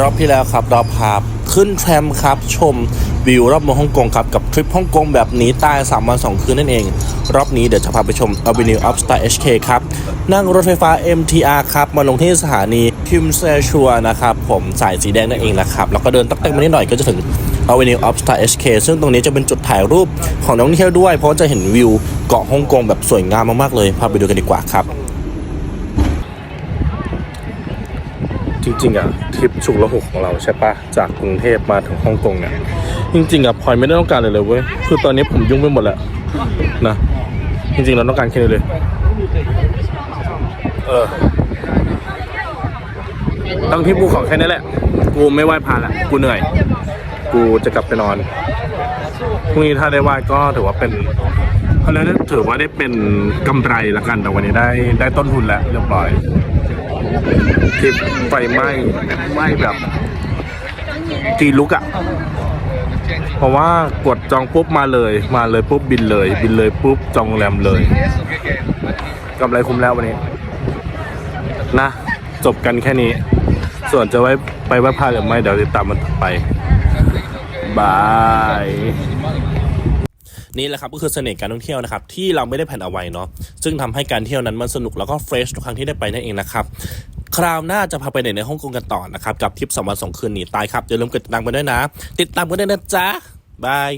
รอบที่แล้วครับเราพาขึ้นแทรมครับ ชมวิวรอบเมืองฮ่องกงครับ กับทริปฮ่องกงแบบหนีตาย 3 วัน 2 คืนนั่นเอง รอบนี้เดี๋ยวจะพาไปชม Avenue of Star HK ครับ นั่งรถไฟฟ้า MTR ครับ มาลงที่สถานีคิมเซชัวนะครับ ผมสายสีแดงนั่นเองนะครับ แล้วก็เดินตักเต็มมานิดหน่อยก็จะถึง Avenue of Star HK ซึ่งตรงนี้จะเป็นจุดถ่ายรูปของนักท่องเที่ยวด้วย เพราะจะเห็นวิวเกาะฮ่องกงแบบสวยงามมากๆเลยพาไปดูกันดีกว่าครับ ริงๆอะทริปฉุกละหุกของเราใช่ปะจากกรุงเทพมาถึงฮ่องกงเนี่ยจริงๆอะพลอยไม่ได้ต้องการเลยเลยเว้ยคือตอนนี้ผมยุ่งไปหมดแล้วนะจริงๆเราต้องการแค่นี้เลยเออต้องที่ภูเขาแค่นี้แหละ กูไม่ไหว้พระละกูเหนื่อย กูจะกลับไปนอนพรุ่งนี้ถ้าได้ไหว้ก็ถือว่าเป็นเขาเรียกว่าถือว่าได้เป็นกำไรละกันแต่วันนี้ได้ได้ต้นทุนแล้วเรียบร้อย คลิปไฟไหม้ไหม้แบบจีลุกอะเพราะว่ากดจองปุ๊บมาเลยมาเลยปุ๊บบินเลย บินเลยปุ๊บจองโรงแรมเลยกำไรคุ้มแล้ววันนี้ นะ จบกันแค่นี้ ส่วนจะไว้ไปไหว้พระหรือไม่เดี๋ยวติดตามมันต่อไปบาย นี่แหละครับก็คือเสน่ห์การท่องเที่ยวนะครับที่เราไม่ได้แผนเอาไว้เนาะซึ่งทำให้การเที่ยวนั้นมันสนุกแล้วก็เฟรชทุกครั้งที่ได้ไปนั่นเองนะครับคราวหน้าจะพาไปไหนในฮ่องกงกันต่อนะครับกับทริปสองวันสองคืนหนีตายครับอย่าลืมกดติดตามกันด้วยนะ ติดตามกันด้วยนะจ๊ะบาย